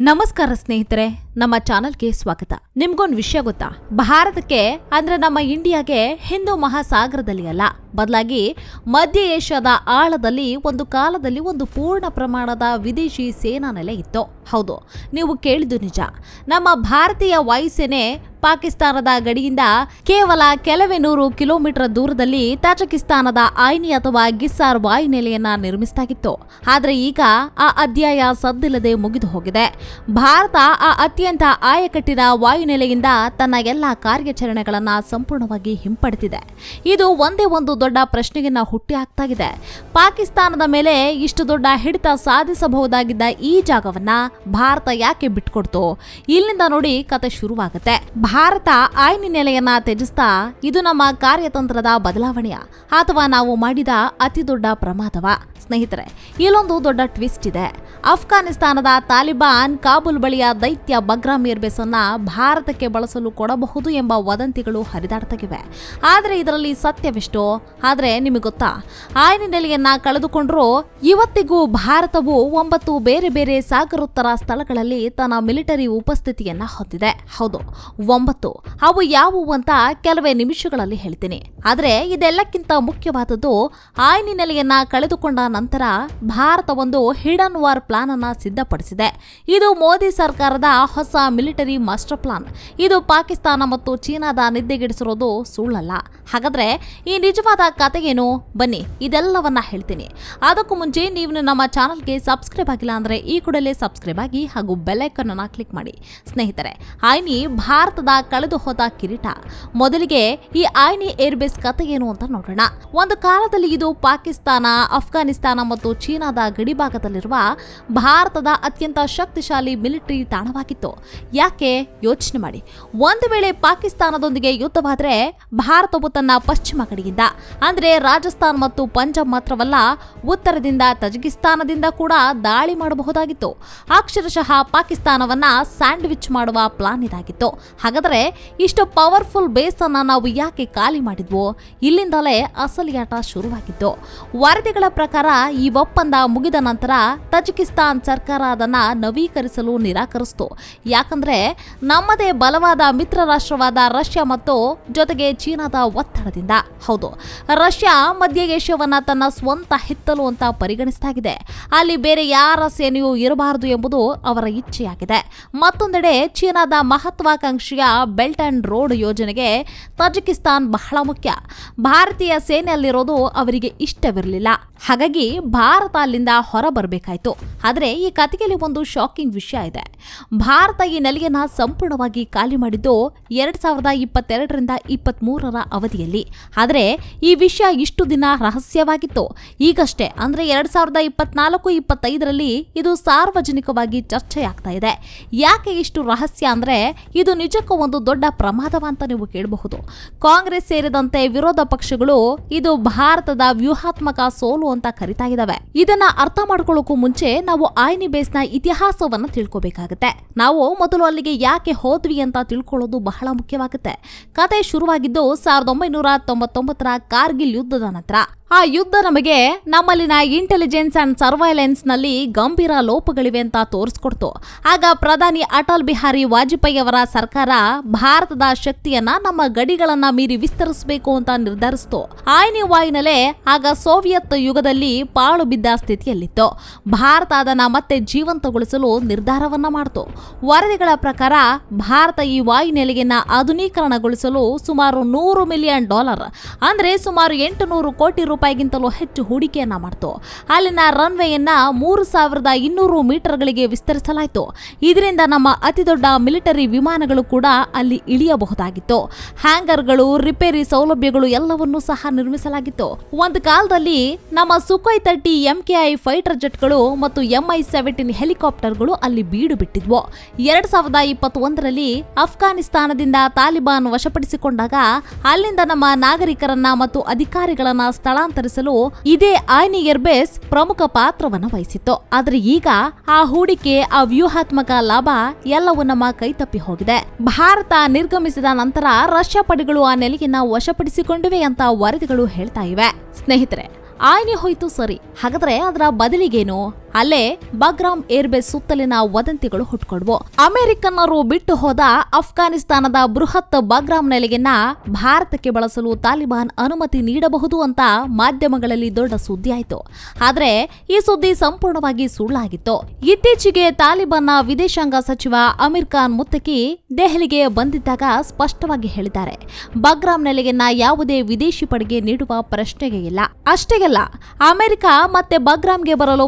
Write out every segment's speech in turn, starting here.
ನಮಸ್ಕಾರ ಸ್ನೇಹಿತರೆ. ನಮ್ಮ ಚಾನಲ್ಗೆ ಸ್ವಾಗತ. ನಿಮ್ಗೊಂದು ವಿಷಯ ಗೊತ್ತಾ? ಭಾರತಕ್ಕೆ, ಅಂದ್ರೆ ನಮ್ಮ ಇಂಡಿಯಾಗೆ ಹಿಂದೂ ಮಹಾಸಾಗರದಲ್ಲಿ ಅಲ್ಲ. ಬದಲಾಗಿ ಮಧ್ಯ ಏಷ್ಯಾದ ಆಳದಲ್ಲಿ ಒಂದು ಕಾಲದಲ್ಲಿ ಒಂದು ಪೂರ್ಣ ಪ್ರಮಾಣದ ವಿದೇಶಿ ಸೇನಾ ನೆಲೆ ಇತ್ತು. ಹೌದು, ನೀವು ಕೇಳಿದ್ದು ನಿಜ. ನಮ್ಮ ಭಾರತೀಯ ವಾಯುಸೇನೆ ಪಾಕಿಸ್ತಾನದ ಗಡಿಯಿಂದ ಕೇವಲ ಕೆಲವೇ ನೂರು ಕಿಲೋಮೀಟರ್ ದೂರದಲ್ಲಿ ತಾಜಕಿಸ್ತಾನದ ಆಯ್ನಿ ಅಥವಾ ಗಿಸ್ಸಾರ್ ವಾಯುನೆಲೆಯನ್ನ ನಿರ್ಮಿಸಲಾಗಿತ್ತು ಆದ್ರೆ ಈಗ ಆ ಅಧ್ಯಾಯ ಸದ್ದಿಲ್ಲದೆ ಮುಗಿದು ಹೋಗಿದೆ. ಭಾರತ ಆ ಅತ್ಯಂತ ಆಯಕಟ್ಟಿನ ವಾಯುನೆಲೆಯಿಂದ ತನ್ನ ಎಲ್ಲ ಕಾರ್ಯಾಚರಣೆಗಳನ್ನು ಸಂಪೂರ್ಣವಾಗಿ ಹಿಂಪಡೆದಿದೆ ಇದು ಒಂದೇ ಒಂದು ದೊಡ್ಡ ಪ್ರಶ್ನೆಗೆನ್ನ ಹುಟ್ಟಿ ಹಾಕ್ತಾ ಇದೆ ಪಾಕಿಸ್ತಾನದ ಮೇಲೆ ಇಷ್ಟು ದೊಡ್ಡ ಹಿಡಿತ ಸಾಧಿಸಬಹುದಾಗಿದ್ದ ಈ ಜಾಗವನ್ನ ಭಾರತ ಯಾಕೆ ಬಿಟ್ಕೊಡ್ತು? ಇಲ್ಲಿಂದ ನೋಡಿ ಕತೆ ಶುರುವಾಗುತ್ತೆ. ಭಾರತ ಆಯ್ನಿ ನೆಲೆಯನ್ನ ತ್ಯಜಿಸ್ತಾ ಇದು ನಮ್ಮ ಕಾರ್ಯತಂತ್ರದ ಬದಲಾವಣೆಯ ಅಥವಾ ನಾವು ಮಾಡಿದ ಅತಿ ದೊಡ್ಡ ಪ್ರಮಾದವ. ಸ್ನೇಹಿತರೆ, ಇಲ್ಲೊಂದು ದೊಡ್ಡ ಟ್ವಿಸ್ಟ್ ಇದೆ. ಅಫ್ಘಾನಿಸ್ತಾನದ ತಾಲಿಬಾನ್ ಕಾಬೂಲ್ ಬಳಿಯ ದೈತ್ಯ ಬಗ್ರಾಮ್ ಏರ್ಬೇಸ್ ಅನ್ನ ಭಾರತಕ್ಕೆ ಬಳಸಲು ಕೊಡಬಹುದು ಎಂಬ ವದಂತಿಗಳು ಹರಿದಾಡ್ತಾಗಿವೆ. ಆದರೆ ಇದರಲ್ಲಿ ಸತ್ಯವೆಷ್ಟು? ಆದರೆ ನಿಮಗೆ ಗೊತ್ತಾ? ಆಯ್ನ ನೆಲೆಯನ್ನ ಕಳೆದುಕೊಂಡ್ರೂ ಇವತ್ತಿಗೂ ಭಾರತವು ಒಂಬತ್ತು ಬೇರೆ ಬೇರೆ ಸಾಗರೋತ್ತರ ಸ್ಥಳಗಳಲ್ಲಿ ತನ್ನ ಮಿಲಿಟರಿ ಉಪಸ್ಥಿತಿಯನ್ನ ಹೊಂದಿದೆ. ಹೌದು, ಒಂಬತ್ತು. ಅವು ಯಾವುವು ಅಂತ ಕೆಲವೇ ನಿಮಿಷಗಳಲ್ಲಿ ಹೇಳ್ತೀನಿ. ಆದರೆ ಇದೆಲ್ಲಕ್ಕಿಂತ ಮುಖ್ಯವಾದದ್ದು ಆಯ್ನ ನೆಲೆಯನ್ನ ಕಳೆದುಕೊಂಡ ನಂತರ ಭಾರತ ಒಂದು ಹಿಡನ್ ವಾರ್ ಪ್ಲಾನ್ ಅನ್ನ ಸಿದ್ಧಪಡಿಸಿದೆ. ಇದು ಮೋದಿ ಸರ್ಕಾರದ ಮಿಲಿಟರಿ ಮಾಸ್ಟರ್ ಪ್ಲಾನ್. ಇದು ಪಾಕಿಸ್ತಾನ ಮತ್ತು ಚೀನಾದ ನಿದ್ದೆಗೆಡಿಸಿರೋದು ಸುಳ್ಳಲ್ಲ. ಹಾಗಾದ್ರೆ ಈ ನಿಜವಾದ ಕತೆಗೇನು? ಬನ್ನಿ, ಇದೆಲ್ಲವನ್ನ ಹೇಳ್ತೀನಿ. ಅದಕ್ಕೂ ಮುಂಚೆ ನೀವು ನಮ್ಮ ಚಾನಲ್ಗೆ ಸಬ್ಸ್ಕ್ರೈಬ್ ಆಗಿಲ್ಲ ಅಂದ್ರೆ ಈ ಕೂಡಲೇ ಸಬ್ಸ್ಕ್ರೈಬ್ ಆಗಿ ಹಾಗೂ ಬೆಲ್ಲೈಕನ್ ಅನ್ನ ಕ್ಲಿಕ್ ಮಾಡಿ. ಸ್ನೇಹಿತರೆ, ಆಯ್ನಿ ಭಾರತದ ಕಳೆದು ಹೋದ ಕಿರೀಟ. ಮೊದಲಿಗೆ ಈ ಆಯ್ನಿ ಏರ್ಬೇಸ್ ಕತೆ ಏನು ಅಂತ ನೋಡೋಣ. ಒಂದು ಕಾಲದಲ್ಲಿ ಇದು ಪಾಕಿಸ್ತಾನ, ಅಫ್ಘಾನಿಸ್ತಾನ ಮತ್ತು ಚೀನಾದ ಗಡಿಭಾಗದಲ್ಲಿರುವ ಭಾರತದ ಅತ್ಯಂತ ಶಕ್ತಿಶಾಲಿ ಮಿಲಿಟರಿ ತಾಣವಾಗಿತ್ತು. ಯಾಕೆ? ಯೋಚನೆ ಮಾಡಿ. ಒಂದು ವೇಳೆ ಪಾಕಿಸ್ತಾನದೊಂದಿಗೆ ಯುದ್ಧವಾದರೆ ಭಾರತವು ತನ್ನ ಪಶ್ಚಿಮ ಕಡೆಯಿಂದ, ಅಂದ್ರೆ ರಾಜಸ್ಥಾನ್ ಮತ್ತು ಪಂಜಾಬ್ ಮಾತ್ರವಲ್ಲ, ಉತ್ತರದಿಂದ ತಜಕಿಸ್ತಾನದಿಂದ ಕೂಡ ದಾಳಿ ಮಾಡಬಹುದಾಗಿತ್ತು. ಅಕ್ಷರಶಃ ಪಾಕಿಸ್ತಾನವನ್ನ ಸ್ಯಾಂಡ್ವಿಚ್ ಮಾಡುವ ಪ್ಲಾನ್ ಇದಾಗಿತ್ತು. ಹಾಗಾದ್ರೆ ಇಷ್ಟು ಪವರ್ಫುಲ್ ಬೇಸ್ ನಾವು ಯಾಕೆ ಖಾಲಿ ಮಾಡಿದ್ವು? ಇಲ್ಲಿಂದಲೇ ಅಸಲಿಯಾಟ ಶುರುವಾಗಿತ್ತು. ವರದಿಗಳ ಪ್ರಕಾರ ಈ ಒಪ್ಪಂದ ಮುಗಿದ ನಂತರ ತಜಕಿಸ್ತಾನ್ ಸರ್ಕಾರ ಅದನ್ನ ನವೀಕರಿಸಲು ನಿರಾಕರಿಸಿತು. ಯಾಕಂದ್ರೆ ನಮ್ಮದೇ ಬಲವಾದ ಮಿತ್ರ ರಾಷ್ಟ್ರವಾದ ರಷ್ಯಾ ಮತ್ತು ಜೊತೆಗೆ ಚೀನಾದ ಒತ್ತಡದಿಂದ. ಹೌದು, ರಷ್ಯಾ ಮಧ್ಯ ಏಷ್ಯಾವನ್ನ ತನ್ನ ಸ್ವಂತ ಹಿತ್ತಲು ಅಂತ ಪರಿಗಣಿಸಿದಾಗಿದೆ. ಅಲ್ಲಿ ಬೇರೆ ಯಾರ ಸೇನೆಯೂ ಇರಬಾರದು ಎಂಬುದು ಅವರ ಇಚ್ಛೆಯಾಗಿದೆ. ಮತ್ತೊಂದೆಡೆ ಚೀನಾದ ಮಹತ್ವಾಕಾಂಕ್ಷೆಯ ಬೆಲ್ಟ್ ಅಂಡ್ ರೋಡ್ ಯೋಜನೆಗೆ ತಜಿಕಿಸ್ತಾನ್ ಬಹಳ ಮುಖ್ಯ. ಭಾರತೀಯ ಸೇನೆಯಲ್ಲಿರೋದು ಅವರಿಗೆ ಇಷ್ಟವಿರಲಿಲ್ಲ. ಹಾಗಾಗಿ ಭಾರತ ಅಲ್ಲಿಂದ ಹೊರ ಬರಬೇಕಾಯ್ತು ಆದರೆ ಈ ಕಥೆಯಲ್ಲಿ ಒಂದು ಶಾಕಿಂಗ್ ವಿಷಯ ಇದೆ. ಭಾರತ ಈ ನೆಲೆಯನ್ನ ಸಂಪೂರ್ಣವಾಗಿ ಖಾಲಿ ಮಾಡಿದ್ದು ಎರಡ್ ಸಾವಿರದ ಇಪ್ಪತ್ತೆರಡರಿಂದ ಇಪ್ಪತ್ತ್ ಮೂರರ ಅವಧಿಯಲ್ಲಿ. ಆದರೆ ಈ ವಿಷಯ ಇಷ್ಟು ದಿನ ರಹಸ್ಯವಾಗಿತ್ತು. ಈಗಷ್ಟೇ, ಅಂದ್ರೆ ಎರಡ್ ಸಾವಿರದ ಇಪ್ಪತ್ನಾಲ್ಕು, ಇಪ್ಪತ್ತೈದರಲ್ಲಿ ಇದು ಸಾರ್ವಜನಿಕವಾಗಿ ಚರ್ಚೆಯಾಗ್ತಾ ಇದೆ. ಯಾಕೆ ಇಷ್ಟು ರಹಸ್ಯ ಅಂದ್ರೆ ಇದು ನಿಜಕ್ಕೂ ಒಂದು ದೊಡ್ಡ ಪ್ರಮಾದವ ಅಂತ ನೀವು ಕೇಳಬಹುದು. ಕಾಂಗ್ರೆಸ್ ಸೇರಿದಂತೆ ವಿರೋಧ ಪಕ್ಷಗಳು ಇದು ಭಾರತದ ವ್ಯೂಹಾತ್ಮಕ ಸೋಲು ಅಂತ ಕರಿತಾ ಇದಾವೆ. ಇದನ್ನ ಅರ್ಥ ಮಾಡ್ಕೊಳ್ಳೋಕು ಮುಂಚೆ ನಾವು ಆಯ್ನಿ ಬೇಸ್ನ ಇತಿಹಾಸವನ್ನ ತಿಳ್ಕೊಬೇಕಾಗುತ್ತೆ. ನಾವು ಮೊದಲು ಅಲ್ಲಿಗೆ ಯಾಕೆ ಹೋದ್ವಿ ಅಂತ ತಿಳ್ಕೊಳ್ಳೋದು ಬಹಳ ಮುಖ್ಯವಾಗುತ್ತೆ. ಕತೆ ಶುರುವಾಗಿದ್ದು ಸಾವಿರದ ಒಂಬೈನೂರ ತೊಂಬತ್ತೊಂಬತ್ತರ ಕಾರ್ಗಿಲ್ ಯುದ್ಧದ ನಂತರ. ಆ ಯುದ್ಧ ನಮಗೆ ನಮ್ಮಲ್ಲಿನ ಇಂಟೆಲಿಜೆನ್ಸ್ ಅಂಡ್ ಸರ್ವೈಲೆನ್ಸ್ನಲ್ಲಿ ಗಂಭೀರ ಲೋಪಗಳಿವೆ ಅಂತ ತೋರಿಸ್ಕೊಡ್ತು. ಆಗ ಪ್ರಧಾನಿ ಅಟಲ್ ಬಿಹಾರಿ ವಾಜಪೇಯಿ ಅವರ ಸರ್ಕಾರ ಭಾರತದ ಶಕ್ತಿಯನ್ನ ನಮ್ಮ ಗಡಿಗಳನ್ನ ಮೀರಿ ವಿಸ್ತರಿಸಬೇಕು ಅಂತ ನಿರ್ಧರಿಸಿತು. ಆಯ್ನಿ ವಾಯಿನಲೆ ಆಗ ಸೋವಿಯತ್ ಯುಗದಲ್ಲಿ ಪಾಳು ಬಿದ್ದ ಸ್ಥಿತಿಯಲ್ಲಿತ್ತು. ಭಾರತ ಅದನ್ನ ಮತ್ತೆ ಜೀವಂತಗೊಳಿಸಲು ನಿರ್ಧಾರವನ್ನ ಮಾಡಿತು. ವರದಿಗಳ ಪ್ರಕಾರ ಭಾರತ ಈ ವಾಯುನೆಲೆಯನ್ನ ಆಧುನೀಕರಣಗೊಳಿಸಲು ಸುಮಾರು ನೂರು ಮಿಲಿಯನ್ ಡಾಲರ್, ಅಂದ್ರೆ ಸುಮಾರು ಎಂಟು ನೂರು ಕೋಟಿ ರೂಪಾಯಿಗಿಂತಲೂ ಹೆಚ್ಚು ಹೂಡಿಕೆಯನ್ನ ಮಾಡಿತು. ಅಲ್ಲಿನ ರನ್ವೇಯನ್ನ ಮೂರು ಸಾವಿರದ ಇನ್ನೂರು ಮೀಟರ್ಗಳಿಗೆ ವಿಸ್ತರಿಸಲಾಯಿತು. ಇದರಿಂದ ನಮ್ಮ ಅತಿದೊಡ್ಡ ಮಿಲಿಟರಿ ವಿಮಾನಗಳು ಕೂಡ ಅಲ್ಲಿ ಇಳಿಯಬಹುದಾಗಿತ್ತು. ಹ್ಯಾಂಗರ್ಗಳು, ರಿಪೇರಿ ಸೌಲಭ್ಯಗಳು ಎಲ್ಲವನ್ನೂ ಸಹ ನಿರ್ಮಿಸಲಾಗಿತ್ತು. ಒಂದು ಕಾಲದಲ್ಲಿ ನಮ್ಮ ಸುಖೋಯ್ ತರ್ಟಿ ಎಂಕೆಐ ಫೈಟರ್ ಜೆಟ್ಗಳು ಮತ್ತು ಎಂಐ ಸೆವೆಂಟೀನ್ ಹೆಲಿಕಾಪ್ಟರ್ಗಳು ಅಲ್ಲಿ ಬೀಡು ಬಿಟ್ಟಿದ್ವು. ಎರಡ್ ಸಾವಿರದ ಇಪ್ಪತ್ತೊಂದರಲ್ಲಿ ಅಫ್ಘಾನಿಸ್ತಾನದಿಂದ ತಾಲಿಬಾನ್ ವಶಪಡಿಸಿಕೊಂಡಾಗ ಅಲ್ಲಿಂದ ನಮ್ಮ ನಾಗರಿಕರನ್ನ ಮತ್ತು ಅಧಿಕಾರಿಗಳನ್ನ ಸ್ಥಳಾಂತರಿಸಲು ಇದೇ ಆಯ್ನಿ ಎರ್ಬೇಸ್ ಪ್ರಮುಖ ಪಾತ್ರವನ್ನು ವಹಿಸಿತ್ತು. ಆದರೆ ಈಗ ಆ ಹೂಡಿಕೆ, ಆ ವ್ಯೂಹಾತ್ಮಕ ಲಾಭ ಎಲ್ಲವೂ ನಮ್ಮ ಕೈತಪ್ಪಿ ಹೋಗಿದೆ. ಭಾರತ ನಿರ್ಗಮಿಸಿದ ನಂತರ ರಷ್ಯಾ ಪಡೆಗಳು ಆ ನೆಲೆಯನ್ನ ವಶಪಡಿಸಿಕೊಂಡಿವೆ ಅಂತ ವರದಿಗಳು ಹೇಳ್ತಾ ಇವೆ. ಸ್ನೇಹಿತರೆ, ಆಯ್ನೆ ಹೋಯ್ತು ಸರಿ. ಹಾಗಾದ್ರೆ ಅದರ ಬದಲಿಗೇನು? ಅಲ್ಲೇ ಬಗ್ರಾಮ್ ಏರ್ಬೇಸ್ ಸುತ್ತಲಿನ ವದಂತಿಗಳು ಹುಟ್ಕೊಡ್ವು. ಅಮೆರಿಕನ್ನರು ಬಿಟ್ಟು ಹೋದ ಅಫ್ಘಾನಿಸ್ತಾನದ ಬೃಹತ್ ಬಗ್ರಾಮ್ ನೆಲೆಯನ್ನ ಭಾರತಕ್ಕೆ ಬಳಸಲು ತಾಲಿಬಾನ್ ಅನುಮತಿ ನೀಡಬಹುದು ಅಂತ ಮಾಧ್ಯಮಗಳಲ್ಲಿ ದೊಡ್ಡ ಸುದ್ದಿ ಆಯಿತು. ಆದರೆ ಈ ಸುದ್ದಿ ಸಂಪೂರ್ಣವಾಗಿ ಸುಳ್ಳಾಗಿತ್ತು. ಇತ್ತೀಚೆಗೆ ತಾಲಿಬಾನ್ನ ವಿದೇಶಾಂಗ ಸಚಿವ ಅಮೀರ್ ಖಾನ್ ಮುತ್ತಕಿ ದೆಹಲಿಗೆ ಬಂದಿದ್ದಾಗ ಸ್ಪಷ್ಟವಾಗಿ ಹೇಳಿದ್ದಾರೆ. ಬಗ್ರಾಮ್ ನೆಲೆಯನ್ನ ಯಾವುದೇ ವಿದೇಶಿ ಪಡೆಗೆ ನೀಡುವ ಪ್ರಶ್ನೆಗೆ ಇಲ್ಲ. ಅಷ್ಟೇ ಅಲ್ಲ, ಅಮೆರಿಕ ಮತ್ತೆ ಬಗ್ರಾಮ್ಗೆ ಬರಲು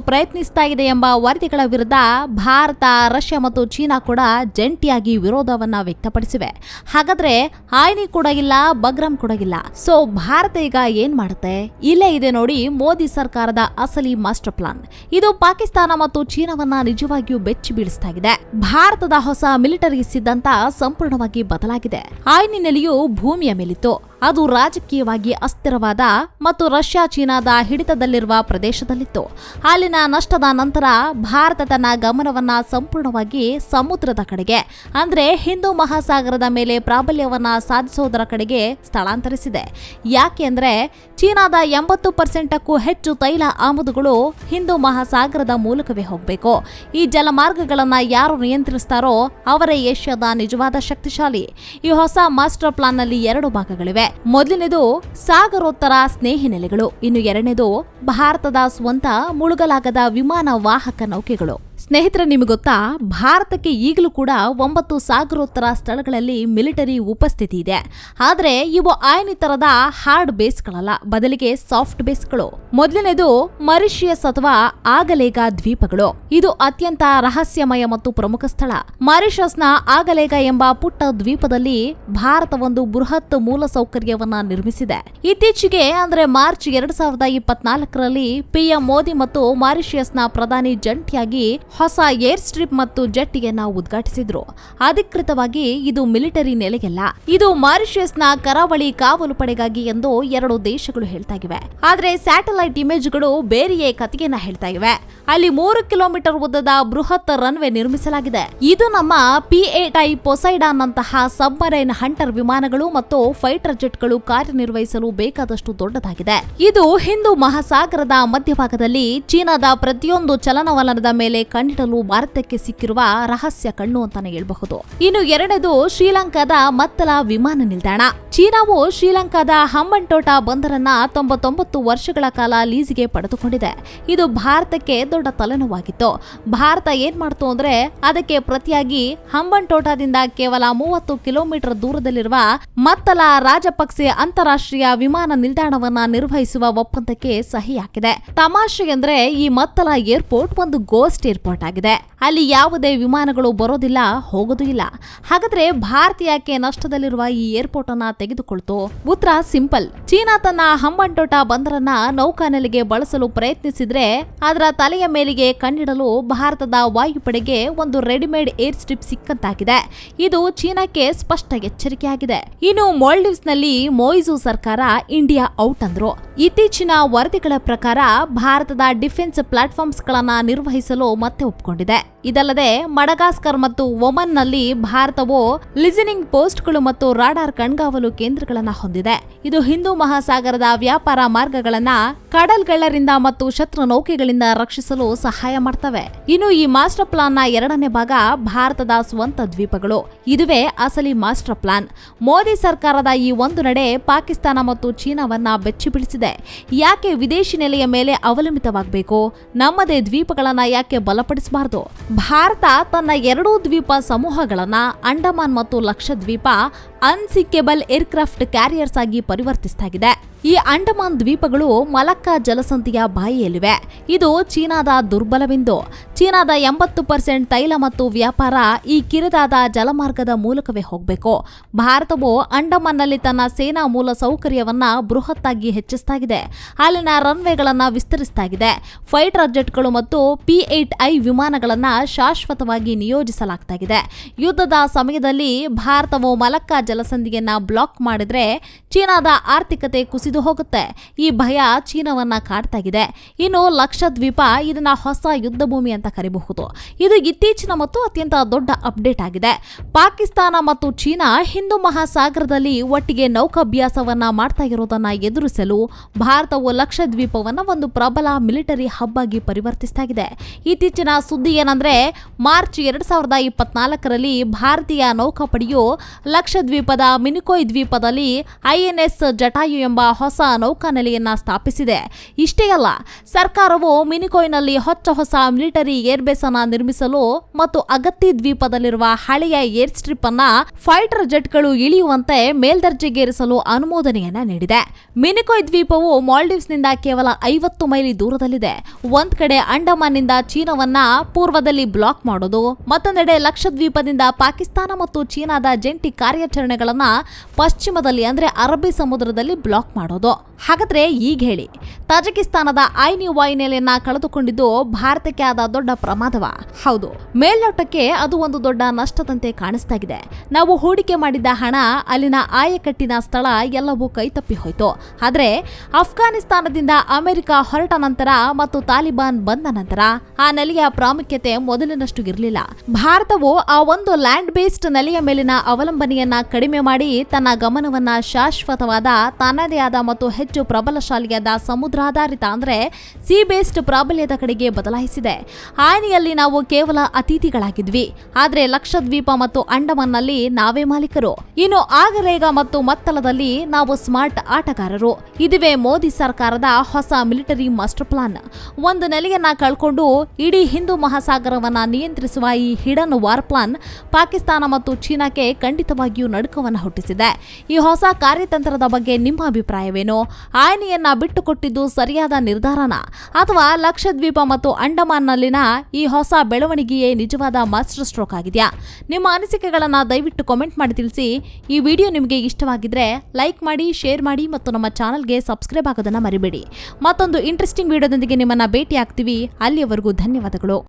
ಪ್ರಯತ್ನಿಸ್ತಾ ಇದೆ ಎಂಬ ವರದಿಗಳ ವಿರುದ್ಧ ಭಾರತ, ರಷ್ಯಾ ಮತ್ತು ಚೀನಾ ಕೂಡ ಜಂಟಿಯಾಗಿ ವಿರೋಧವನ್ನ ವ್ಯಕ್ತಪಡಿಸಿವೆ. ಹಾಗಾದ್ರೆ ಆಯ್ನಿ ಕೂಡ ಇಲ್ಲ, ಬಗ್ರಂ ಕೂಡ ಇಲ್ಲ. ಸೊ ಭಾರತ ಈಗ ಏನ್ ಮಾಡುತ್ತೆ? ಇಲ್ಲೇ ಇದೆ ನೋಡಿ ಮೋದಿ ಸರ್ಕಾರದ ಅಸಲಿ ಮಾಸ್ಟರ್ ಪ್ಲಾನ್. ಇದು ಪಾಕಿಸ್ತಾನ ಮತ್ತು ಚೀನಾವನ್ನ ನಿಜವಾಗಿಯೂ ಬೆಚ್ಚಿ ಬೀಳಿಸ್ತಾಗಿದೆ ಭಾರತದ ಹೊಸ ಮಿಲಿಟರಿ ಸಿದ್ಧಾಂತ ಸಂಪೂರ್ಣವಾಗಿ ಬದಲಾಗಿದೆ. ಆಯ್ನಿನೆಲೆಯು ಭೂಮಿಯ ಮೇಲಿತ್ತು. ಅದು ರಾಜಕೀಯವಾಗಿ ಅಸ್ಥಿರವಾದ ಮತ್ತು ರಷ್ಯಾ ಚೀನಾದ ಹಿಡಿತದಲ್ಲಿರುವ ಪ್ರದೇಶದಲ್ಲಿತ್ತು. ಅಲ್ಲಿನ ನಷ್ಟದ ನಂತರ ಭಾರತ ತನ್ನ ಗಮನವನ್ನ ಸಂಪೂರ್ಣವಾಗಿ ಸಮುದ್ರದ ಕಡೆಗೆ, ಅಂದ್ರೆ ಹಿಂದೂ ಮಹಾಸಾಗರದ ಮೇಲೆ ಪ್ರಾಬಲ್ಯವನ್ನ ಸಾಧಿಸೋದರ ಕಡೆಗೆ ಸ್ಥಳಾಂತರಿಸಿದೆ. ಯಾಕೆಂದ್ರೆ ಚೀನಾದ ಎಂಬತ್ತು ಪರ್ಸೆಂಟಕ್ಕೂ ಹೆಚ್ಚು ತೈಲ ಆಮದುಗಳು ಹಿಂದೂ ಮಹಾಸಾಗರದ ಮೂಲಕವೇ ಹೋಗಬೇಕು. ಈ ಜಲಮಾರ್ಗಗಳನ್ನು ಯಾರು ನಿಯಂತ್ರಿಸ್ತಾರೋ ಅವರೇ ಏಷ್ಯಾದ ನಿಜವಾದ ಶಕ್ತಿಶಾಲಿ. ಈ ಹೊಸ ಮಾಸ್ಟರ್ ಪ್ಲಾನ್ನಲ್ಲಿ ಎರಡು ಭಾಗಗಳಿವೆ. ಮೊದಲನೇದು ಸಾಗರೋತ್ತರ ಸ್ನೇಹಿ ನೆಲೆಗಳು ಇನ್ನು ಎರಡನೇದು ಭಾರತದ ಸ್ವಂತ ಮುಳುಗಲಾಗದ ವಿಮಾನ ವಾಹಕ ನೌಕೆಗಳು. ಸ್ನೇಹಿತರೆ, ನಿಮಗೆ ಗೊತ್ತಾ? ಭಾರತಕ್ಕೆ ಈಗಲೂ ಕೂಡ ಒಂಬತ್ತು ಸಾಗರೋತ್ತರ ಸ್ಥಳಗಳಲ್ಲಿ ಮಿಲಿಟರಿ ಉಪಸ್ಥಿತಿ ಇದೆ. ಆದರೆ, ಇವು ಆಯನಿತರದ ಹಾರ್ಡ್ ಬೇಸ್ಗಳಲ್ಲ, ಬದಲಿಗೆ ಸಾಫ್ಟ್ ಬೇಸ್ಗಳು. ಮೊದಲನೇದು ಮರಿಷಿಯಸ್ ಅಥವಾ ಆಗಲೇಗ ದ್ವೀಪಗಳು. ಇದು ಅತ್ಯಂತ ರಹಸ್ಯಮಯ ಮತ್ತು ಪ್ರಮುಖ ಸ್ಥಳ. ಮಾರಿಷಸ್ನ ಆಗಲೇಗ ಎಂಬ ಪುಟ್ಟ ದ್ವೀಪದಲ್ಲಿ ಭಾರತ ಒಂದು ಬೃಹತ್ ಮೂಲಸೌಕರ್ಯವನ್ನ ನಿರ್ಮಿಸಿದೆ. ಇತ್ತೀಚೆಗೆ, ಅಂದ್ರೆ ಮಾರ್ಚ್ ಎರಡ್ ಸಾವಿರದ ಇಪ್ಪತ್ನಾಲ್ಕರಲ್ಲಿ ಪಿಎಂ ಮೋದಿ ಮತ್ತು ಮಾರಿಷಿಯಸ್ನ ಪ್ರಧಾನಿ ಜಂಟಿಯಾಗಿ ಹೊಸ ಏರ್ ಸ್ಟ್ರಿಪ್ ಮತ್ತು ಜೆಟ್ಟಿಗೆನ್ನ ಉದ್ಘಾಟಿಸಿದ್ರು. ಅಧಿಕೃತವಾಗಿ ಇದು ಮಿಲಿಟರಿ ನೆಲೆಯಲ್ಲ. ಇದು ಮಾರಿಷಿಯಸ್ನ ಕರಾವಳಿ ಕಾವಲು ಪಡೆಗಾಗಿ ಎಂದು ಎರಡು ದೇಶಗಳು ಹೇಳ್ತಾ ಇವೆ ಆದ್ರೆ ಸ್ಯಾಟಲೈಟ್ ಇಮೇಜ್ಗಳು ಬೇರೆಯೇ ಕಥೆಯನ್ನ ಹೇಳ್ತಾ ಇವೆ ಅಲ್ಲಿ ಮೂರು ಕಿಲೋಮೀಟರ್ ಉದ್ದದ ಬೃಹತ್ ರನ್ವೇ ನಿರ್ಮಿಸಲಾಗಿದೆ. ಇದು ನಮ್ಮ ಪಿ ಏಟ್ ಐ ಪೊಸೈಡಾನ್ ನಂತಹ ಸಬ್ಮರೈನ್ ಹಂಟರ್ ವಿಮಾನಗಳು ಮತ್ತು ಫೈಟರ್ ಜೆಟ್ಗಳು ಕಾರ್ಯನಿರ್ವಹಿಸಲು ಬೇಕಾದಷ್ಟು ದೊಡ್ಡದಾಗಿದೆ. ಇದು ಹಿಂದೂ ಮಹಾಸಾಗರದ ಮಧ್ಯಭಾಗದಲ್ಲಿ ಚೀನಾದ ಪ್ರತಿಯೊಂದು ಚಲನವಲನದ ಮೇಲೆ ಕಣ್ಣಿಡಲು ಭಾರತಕ್ಕೆ ಸಿಕ್ಕಿರುವ ರಹಸ್ಯ ಕಣ್ಣು ಅಂತಾನೆ ಹೇಳಬಹುದು. ಇನ್ನು ಎರಡನೇದು ಶ್ರೀಲಂಕಾದ ಮತ್ತಲ ವಿಮಾನ ನಿಲ್ದಾಣ. ಚೀನಾವು ಶ್ರೀಲಂಕಾದ ಹಂಬಂಟೋಟ ಬಂದರನ್ನ ತೊಂಬತ್ತೊಂಬತ್ತು ವರ್ಷಗಳ ಕಾಲ ಲೀಸಿಗೆ ಪಡೆದುಕೊಂಡಿದೆ. ಇದು ಭಾರತಕ್ಕೆ ದೊಡ್ಡ ತಲೆನೋವಾಗಿತ್ತು. ಭಾರತ ಏನ್ ಮಾಡ್ತು ಅಂದ್ರೆ ಅದಕ್ಕೆ ಪ್ರತಿಯಾಗಿ ಹಂಬಂಟೋಟದಿಂದ ಕೇವಲ ಮೂವತ್ತು ಕಿಲೋಮೀಟರ್ ದೂರದಲ್ಲಿರುವ ಮತ್ತಲ ರಾಜಪಕ್ಸೆ ಅಂತಾರಾಷ್ಟ್ರೀಯ ವಿಮಾನ ನಿಲ್ದಾಣವನ್ನ ನಿರ್ವಹಿಸುವ ಒಪ್ಪಂದಕ್ಕೆ ಸಹಿ ಹಾಕಿದೆ. ತಮಾಷೆ ಅಂದ್ರೆ ಈ ಮತ್ತಲ ಏರ್ಪೋರ್ಟ್ ಒಂದು ಗೋಸ್ಟ್ ಏರ್ಪೋರ್ಟ್. ಆಗಿದೆ ಅಲ್ಲಿ ಯಾವುದೇ ವಿಮಾನಗಳು ಬರೋದಿಲ್ಲ, ಹೋಗೋದು ಇಲ್ಲ. ಹಾಗಾದ್ರೆ ಭಾರತ ಯಾಕೆ ನಷ್ಟದಲ್ಲಿರುವ ಈ ಏರ್ಪೋರ್ಟ್ ಅನ್ನ ತೆಗೆದುಕೊಳ್ತು? ಉತ್ತರ ಸಿಂಪಲ್. ಚೀನಾ ತನ್ನ ಹಂಬಂಟೋಟ ಬಂದರನ್ನ ನೌಕಾನೆಲೆಗೆ ಬಳಸಲು ಪ್ರಯತ್ನಿಸಿದ್ರೆ ಅದರ ತಲೆಯ ಮೇಲಿಗೆ ಕಣ್ಣಿಡಲು ಭಾರತದ ವಾಯುಪಡೆಗೆ ಒಂದು ರೆಡಿಮೇಡ್ ಏರ್ ಸ್ಟ್ರಿಪ್ ಸಿಕ್ಕಂತಾಗಿದೆ. ಇದು ಚೀನಾಕ್ಕೆ ಸ್ಪಷ್ಟ ಎಚ್ಚರಿಕೆಯಾಗಿದೆ. ಇನ್ನು ಮಾಲ್ಡೀವ್ಸ್ನಲ್ಲಿ ಮೊಯ್ಸು ಸರ್ಕಾರ ಇಂಡಿಯಾ ಔಟ್ ಅಂದ್ರು. ಇತ್ತೀಚಿನ ವರದಿಗಳ ಪ್ರಕಾರ ಭಾರತದ ಡಿಫೆನ್ಸ್ ಪ್ಲಾಟ್ಫಾರ್ಮ್ಸ್ ಗಳನ್ನ ನಿರ್ವಹಿಸಲು ಮತ್ತೆ ಒಪ್ಪಿಕೊಂಡಿದೆ ಇದಲ್ಲದೆ, ಮಡಗಾಸ್ಕರ್ ಮತ್ತು ಒಮನ್ನಲ್ಲಿ ಭಾರತವು ಲಿಸನಿಂಗ್ ಪೋಸ್ಟ್ಗಳು ಮತ್ತು ರಾಡಾರ್ ಕಣ್ಗಾವಲು ಕೇಂದ್ರಗಳನ್ನು ಹೊಂದಿದೆ. ಇದು ಹಿಂದೂ ಮಹಾಸಾಗರದ ವ್ಯಾಪಾರ ಮಾರ್ಗಗಳನ್ನ ಕಡಲ್ಗಳ್ಳರಿಂದ ಮತ್ತು ಶತ್ರು ನೌಕೆಗಳಿಂದ ರಕ್ಷಿಸಲು ಸಹಾಯ ಮಾಡ್ತವೆ. ಇನ್ನು ಈ ಮಾಸ್ಟರ್ ಪ್ಲಾನ್ನ ಎರಡನೇ ಭಾಗ ಭಾರತದ ಸ್ವಂತ ದ್ವೀಪಗಳು. ಇದುವೇ ಅಸಲಿ ಮಾಸ್ಟರ್ ಪ್ಲಾನ್. ಮೋದಿ ಸರ್ಕಾರದ ಈ ಒಂದು ನಡೆ ಪಾಕಿಸ್ತಾನ ಮತ್ತು ಚೀನಾವನ್ನ ಬೆಚ್ಚಿ ಬೀಳಿಸಿದೆ ಯಾಕೆ ವಿದೇಶಿ ನೆಲೆಯ ಮೇಲೆ ಅವಲಂಬಿತವಾಗಬೇಕು? ನಮ್ಮದೇ ದ್ವೀಪಗಳನ್ನ ಯಾಕೆ ಬಲಪಡಿಸಬಾರದು? ಭಾರತ ತನ್ನ ಎರಡೂ ದ್ವೀಪ ಸಮೂಹಗಳನ್ನ ಅಂಡಮಾನ್ ಮತ್ತು ಲಕ್ಷದ್ವೀಪ ಅನ್ಸಿಕ್ಕೇಬಲ್ ಏರ್ಕ್ರಾಫ್ಟ್ ಕ್ಯಾರಿಯರ್ಸ್ ಆಗಿ ಪರಿವರ್ತಿಸ್ತಾ ಈ ಅಂಡಮಾನ್ ದ್ವೀಪಗಳು ಮಲಕ್ಕಾ ಜಲಸಂಧಿಯ ಬಾಯಿಯಲ್ಲಿವೆ. ಇದು ಚೀನಾದ ದುರ್ಬಲ ಬಿಂದು ಚೀನಾದ ಎಂಬತ್ತು ಪರ್ಸೆಂಟ್ ತೈಲ ಮತ್ತು ವ್ಯಾಪಾರ ಈ ಕಿರಿದಾದ ಜಲಮಾರ್ಗದ ಮೂಲಕವೇ ಹೋಗಬೇಕು. ಭಾರತವು ಅಂಡಮಾನ್ನಲ್ಲಿ ತನ್ನ ಸೇನಾ ಮೂಲ ಸೌಕರ್ಯವನ್ನ ಬೃಹತ್ತಾಗಿ ಹೆಚ್ಚಿಸ್ತಾಗಿದೆ. ಅಲ್ಲಿನ ರನ್ವೇಗಳನ್ನ ವಿಸ್ತರಿಸ್ತಾಗಿದೆ. ಫೈಟರ್ ಜೆಟ್ಗಳು ಮತ್ತು ಪಿ ಏಟ್ ಐ ವಿಮಾನಗಳನ್ನ ಶಾಶ್ವತವಾಗಿ ನಿಯೋಜಿಸಲಾಗ್ತಾಗಿದೆ. ಯುದ್ಧದ ಸಮಯದಲ್ಲಿ ಭಾರತವು ಮಲಕ್ಕಾ ಜಲಸಂಧಿಯನ್ನ ಬ್ಲಾಕ್ ಮಾಡಿದ್ರೆ ಚೀನಾದ ಆರ್ಥಿಕತೆ ಕುಸಿದು ಹೋಗುತ್ತೆ. ಈ ಭಯ ಚೀನಾವನ್ನ ಕಾಡ್ತಾ ಇದೆ. ಇನ್ನು ಲಕ್ಷದ್ವೀಪ ಇದನ್ನ ಹೊಸ ಯುದ್ಧ ಭೂಮಿ ಅಂತ ಕರಿಬಹುದು. ಇದು ಇತ್ತೀಚಿನ ಮತ್ತು ಅತ್ಯಂತ ದೊಡ್ಡ ಅಪ್ಡೇಟ್ ಆಗಿದೆ. ಪಾಕಿಸ್ತಾನ ಮತ್ತು ಚೀನಾ ಹಿಂದೂ ಮಹಾಸಾಗರದಲ್ಲಿ ಒಟ್ಟಿಗೆ ನೌಕಾಭ್ಯಾಸವನ್ನ ಮಾಡ್ತಾ ಇರೋದನ್ನ ಎದುರಿಸಲು ಭಾರತವು ಲಕ್ಷದ್ವೀಪವನ್ನ ಒಂದು ಪ್ರಬಲ ಮಿಲಿಟರಿ ಹಬ್ ಆಗಿ ಪರಿವರ್ತಿಸ್ತಾ ಇದೆ. ಇತ್ತೀಚಿನ ಸುದ್ದಿ ಏನಂದ್ರೆ, ಮಾರ್ಚ್ ಎರಡ್ ಸಾವಿರದ ಇಪ್ಪತ್ನಾಲ್ಕರಲ್ಲಿ ಭಾರತೀಯ ನೌಕಾಪಡೆಯು ಲಕ್ಷದ್ವೀಪದ ಮಿನಿಕೋಯ್ ದ್ವೀಪದಲ್ಲಿ ಐಎನ್ಎಸ್ ಜಟಾಯು ಎಂಬ ಹೊಸ ನೌಕಾನೆಲೆಯನ್ನ ಸ್ಥಾಪಿಸಿದೆ. ಇಷ್ಟೇ ಅಲ್ಲ, ಸರ್ಕಾರವು ಮಿನಿಕೋಯ್ನಲ್ಲಿ ಹೊಚ್ಚ ಹೊಸ ಮಿಲಿಟರಿ ಏರ್ಬೇಸ್ ಅನ್ನ ನಿರ್ಮಿಸಲು ಮತ್ತು ಅಗತ್ತಿ ದ್ವೀಪದಲ್ಲಿರುವ ಹಳೆಯ ಏರ್ ಸ್ಟ್ರಿಪ್ ಅನ್ನ ಫೈಟರ್ ಜೆಟ್ಗಳು ಇಳಿಯುವಂತೆ ಮೇಲ್ದರ್ಜೆಗೇರಿಸಲು ಅನುಮೋದನೆಯನ್ನ ನೀಡಿದೆ. ಮಿನಿಕೋಯ್ ದ್ವೀಪವು ಮಾಲ್ಡೀವ್ಸ್ನಿಂದ ಕೇವಲ ಐವತ್ತು ಮೈಲಿ ದೂರದಲ್ಲಿದೆ. ಒಂದ್ ಕಡೆ ಅಂಡಮಾನ್ನಿಂದ ಚೀನಾವನ್ನ ಪೂರ್ವದಲ್ಲಿ ಬ್ಲಾಕ್ ಮಾಡೋದು, ಮತ್ತೊಂದೆಡೆ ಲಕ್ಷದ್ವೀಪದಿಂದ ಪಾಕಿಸ್ತಾನ ಮತ್ತು ಚೀನಾದ ಜಂಟಿ ಕಾರ್ಯಾಚರಣೆಗಳನ್ನ ಪಶ್ಚಿಮದಲ್ಲಿ ಅಂದ್ರೆ ಅರಬ್ಬಿ ಸಮುದ್ರದಲ್ಲಿ ಬ್ಲಾಕ್ ಮಾಡೋದು. ಹಾಗಾದ್ರೆ ಈಗ ಹೇಳಿ, ತಜಕಿಸ್ತಾನದ ಐನಿ ವಾಯುನೆಲೆಯನ್ನ ಕಳೆದುಕೊಂಡಿದ್ದು ಭಾರತಕ್ಕೆ ಆದ ದೊಡ್ಡ ಪ್ರಮಾದವ. ಹೌದು, ಮೇಲ್ನೋಟಕ್ಕೆ ಅದು ಒಂದು ದೊಡ್ಡ ನಷ್ಟದಂತೆ ಕಾಣಿಸ್ತಾ ಇದೆ ನಾವು ಹೂಡಿಕೆ ಮಾಡಿದ್ದ ಹಣ, ಅಲ್ಲಿನ ಆಯಕಟ್ಟಿನ ಸ್ಥಳ ಎಲ್ಲವೂ ಕೈತಪ್ಪಿ ಹೋಯ್ತು. ಆದ್ರೆ ಅಫ್ಘಾನಿಸ್ತಾನದಿಂದ ಅಮೆರಿಕ ಹೊರಟ ನಂತರ ಮತ್ತು ತಾಲಿಬಾನ್ ಬಂದ ನಂತರ ಆ ನೆಲೆಯ ಪ್ರಾಮುಖ್ಯತೆ ಮೊದಲಿನಷ್ಟು ಇರಲಿಲ್ಲ. ಭಾರತವು ಆ ಒಂದು ಲ್ಯಾಂಡ್ ಬೇಸ್ಡ್ ನೆಲೆಯ ಮೇಲಿನ ಅವಲಂಬನೆಯನ್ನ ಕಡಿಮೆ ಮಾಡಿ ತನ್ನ ಗಮನವನ್ನ ಶಾಶ್ವತವಾದ ತನ್ನದೇ ಆದ ಮತ್ತು ಹೆಚ್ಚು ಪ್ರಬಲಶಾಲಿಯಾದ ಸಮುದ್ರಾಧಾರಿತ ಅಂದರೆ ಸಿ ಬೇಸ್ಡ್ ಪ್ರಾಬಲ್ಯದ ಕಡೆಗೆ ಬದಲಾಯಿಸಿದೆ. ಹಾನಿಯಲ್ಲಿ ನಾವು ಕೇವಲ ಅತಿಥಿಗಳಾಗಿದ್ವಿ. ಆದರೆ ಲಕ್ಷದ್ವೀಪ ಮತ್ತು ಅಂಡಮಾನ್ನಲ್ಲಿ ನಾವೇ ಮಾಲೀಕರು. ಇನ್ನು ಆಗರೇಗ ಮತ್ತು ಮತ್ತಲದಲ್ಲಿ ನಾವು ಸ್ಮಾರ್ಟ್ ಆಟಗಾರರು. ಇದುವೇ ಮೋದಿ ಸರ್ಕಾರದ ಹೊಸ ಮಿಲಿಟರಿ ಮಾಸ್ಟರ್ ಪ್ಲಾನ್. ಒಂದು ನೆಲೆಯನ್ನ ಕಳ್ಕೊಂಡು ಇಡೀ ಹಿಂದೂ ಮಹಾಸಾಗರವನ್ನ ನಿಯಂತ್ರಿಸುವ ಈ ಹಿಡನ್ ವಾರ್ ಪ್ಲಾನ್ ಪಾಕಿಸ್ತಾನ ಮತ್ತು ಚೀನಾಕ್ಕೆ ಖಂಡಿತವಾಗಿಯೂ ನಡುಕವನ್ನು ಹುಟ್ಟಿಸಿದೆ. ಈ ಹೊಸ ಕಾರ್ಯತಂತ್ರದ ಬಗ್ಗೆ ನಿಮ್ಮ ಅಭಿಪ್ರಾಯವೇನು? ಆಯ್ನೆಯನ್ನ ಬಿಟ್ಟುಕೊಟ್ಟಿದ್ದು ಸರಿಯಾದ ನಿರ್ಧಾರನ ಅಥವಾ ಲಕ್ಷದ್ವೀಪ ಮತ್ತು ಅಂಡಮಾನ್ನಲ್ಲಿನ ಈ ಹೊಸ ಬೆಳವಣಿಗೆಯೇ ನಿಜವಾದ ಮಾಸ್ಟರ್ ಸ್ಟ್ರೋಕ್ ಆಗಿದೆಯಾ? ನಿಮ್ಮ ಅನಿಸಿಕೆಗಳನ್ನು ದಯವಿಟ್ಟು ಕಾಮೆಂಟ್ ಮಾಡಿ ತಿಳಿಸಿ. ಈ ವಿಡಿಯೋ ನಿಮಗೆ ಇಷ್ಟವಾಗಿದ್ರೆ ಲೈಕ್ ಮಾಡಿ, ಶೇರ್ ಮಾಡಿ ಮತ್ತು ನಮ್ಮ ಚಾನಲ್ಗೆ ಸಬ್ಸ್ಕ್ರೈಬ್ ಆಗೋದನ್ನು ಮರಿಬೇಡಿ. ಮತ್ತೊಂದು ಇಂಟ್ರೆಸ್ಟಿಂಗ್ ವಿಡಿಯೋದೊಂದಿಗೆ ನಿಮ್ಮನ್ನು ಭೇಟಿ ಆಗ್ತೀವಿ ಅಲ್ಲಿಯವರೆಗೂ ಧನ್ಯವಾದಗಳು.